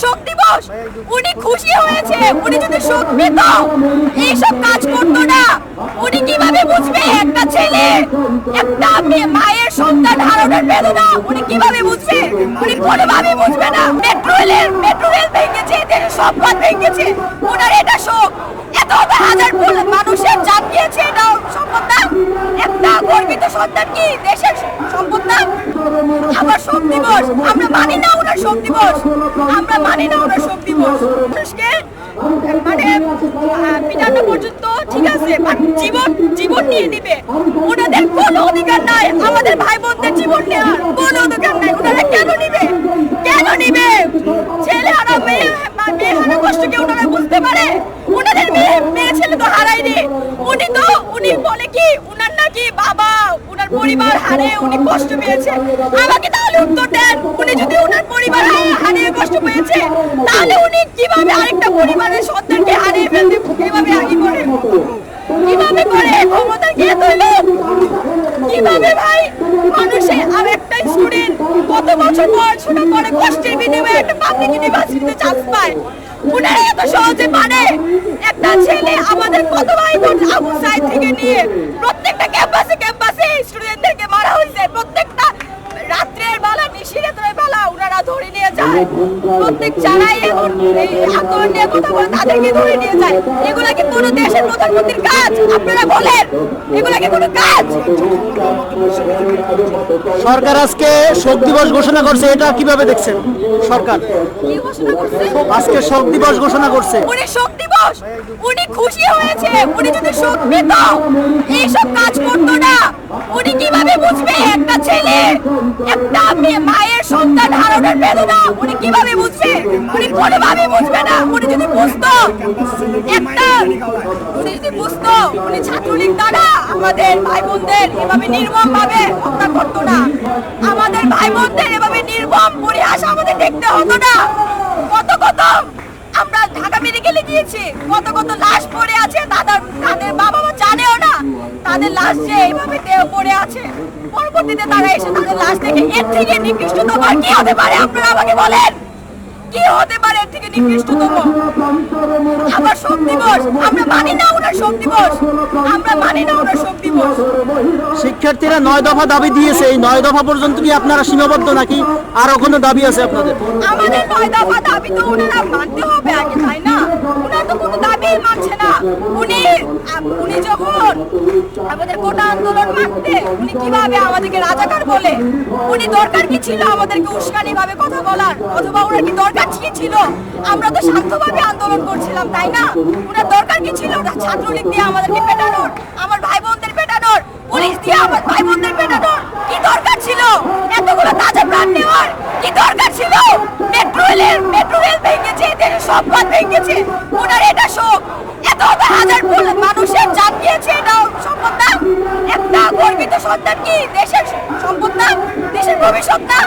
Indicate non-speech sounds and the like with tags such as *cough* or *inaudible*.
শোক দিবস। উনি খুশি হয়েছে। উনি যদি শোক পেত, এইসব কাজ করতো না। উনি কীভাবে বুঝবে? একটা ছেলে, একটা মেয়ে- মায়ের সন্তান হারানোর বেদনা। উনি কীভাবে বুঝবে? উনি কোনোভাবে বুঝবে না। মেট্রো রেলের মেট্রো রেল ভেঙেছে দেশের সম্পদ ভেঙেছে। ওনার এটা শোক। এত হাজার মানুষের জান সম্পদ না একটা গর্বিত সন্তান কি? দেশের আমরা মানি না ওনার শোক দিবস, আমরা মানি না ওনার শোক দিবস। মানে ঠিক আছে জীবন জীবন নিয়ে নিবে। ওনাদের কোনো অধিকার নাই, আমাদের ভাই বোনদের জীবন নেওয়ার কোনো নিবে? কেন নিবে? ছেলে হারা মেয়ে মেয়ে হারা ওনারা বুঝতে পারে? ছেলে তো হারায়নি। উনি তো, উনি বলে কি, উনার নাকি বাবা, উনার পরিবার হারে উনি কষ্ট পেয়েছে। আমাকে তাহলে উত্তর দেন, উনি যদি উনার পরিবার হা- হারিয়ে কষ্ট পেয়েছে, তাহলে উনি কীভাবে আরেকটা পরিবারের সন্তানকে হারিয়ে ফেলতে কীভাবে আগে করে? কীভাবে করে? ক্ষমতা কে তৈল কীভাবে ভাই? মানুষে আরেকটা স্টুডেন্ট কত বছর পড়াশোনা করে কষ্টের বিনিময়ে একটা পাবলিক ইউনিভার্সিটিতে চান্স পায়? উনারা এত সহজে পারে একটা ছেলে আমাদের কত ভাই বোন আবু *laughs* সাইড থেকে নিয়ে প্রত্যেকটা ক্যাম্পাসে ক্যাম্পাসে স্টুডেন্টদেরকে মারা হয়েছে প্রত্যেকটা রাত্রের বেলা নিশিরাতের বেলা ওনারা ধরে নিয়ে যায়। প্রত্যেক যারাই এখন আন্দোলন নিয়ে কথা বলে তাদেরকে ধরে নিয়ে যায়। এগুলা কি কোনো দেশের প্রধানমন্ত্রীর কাজ? আপনারা বলেন এগুলা কি কোনো কাজ? সরকার আজকে শোক দিবস ঘোষণা করছে এটা কীভাবে দেখছেন সরকার? কি আজকে শোক দিবস ঘোষণা করছে। উনি শোক দিবস? উনি খুশি হয়েছে। উনি যদি শোক পেত এইসব কাজ করতো না। উনি ছেলে একটা মেয়ে- মায়ের সন্তান হারানোর বেদনা, উনি কীভাবে বুঝবে? উনি কোনোভাবে বুঝবে না, উনি যদি বুঝতো, একটা, উনি যদি বুঝতো, উনি ছাত্রলীগ দ্বারা আমাদের ভাই বোনদের এভাবে নির্মম ভাবে হত্যা করতো না। আমাদের ভাই বোনদের এভাবে নির্মম পরিহাস আমাদের দেখতে হতো না। কত কত আমরা ঢাকা মেডিকেলে গিয়েছি, কত কত লাশ পড়ে আছে তাদের তাদের বাবা তাদের লাশ যে এইভাবে দেহ পড়ে আছে, পরবর্তীতে তারা এসে তাদের লাশ দেখে এর থেকে নিকৃষ্টতম তোমার কি হতে পারে, আপনারা আমাকে বলেন? কি হতে পারে? এর থেকে নিকৃষ্টতম আবার শোক দিবস আমরা মানি না ওনার শোক দিবস আমরা মানি না ওনার শোক দিবস শিক্ষার্থীরা নয় দফা দাবি দিয়েছে। এই নয় দফা পর্যন্ত কি আপনারা সীমাবদ্ধ নাকি? আরও কোনো দাবি আছে আপনাদের। আমাদের নয় দফা দাবি তো ওনারা মানতে হবে আগে তাই না? ওনার তো কোনো দাবি মানছে না। উনি উনি যখন আমাদের কোটা আন্দোলন মানতে উনি কীভাবে আমাদেরকে রাজাকার বলে? উনি দরকার কি ছিল আমাদেরকে উস্কানি ভাবে কথা বলার? অথবা ওনার কি দরকার কি ছিল আমরা তো শান্তভাবে আন্দোলন করছিলাম, তাই না? ওনার দরকার কি ছিল? ওটা ছাত্রলীগ দিয়ে আমাদেরকে পেটানোর, আমার ভাই বোনদের পেটানোর, পুলিশ দিয়ে আমার ভাই বোনদের পেটানোর কি দরকার ছিল? এতগুলো তাজা প্রাণ নেওয়ার কি দরকার ছিল? মেট্রো রেলের মেট্রো রেল ভেঙেছে দেশের সম্পদ ভেঙেছে। ওনার এটা শোক। এত হাজার মানুষের জান গিয়েছে এটা সম্পদ না। একটা গর্বিত সন্তান কি? দেশের সম্পদ না? দেশের ভবিষ্যৎ না?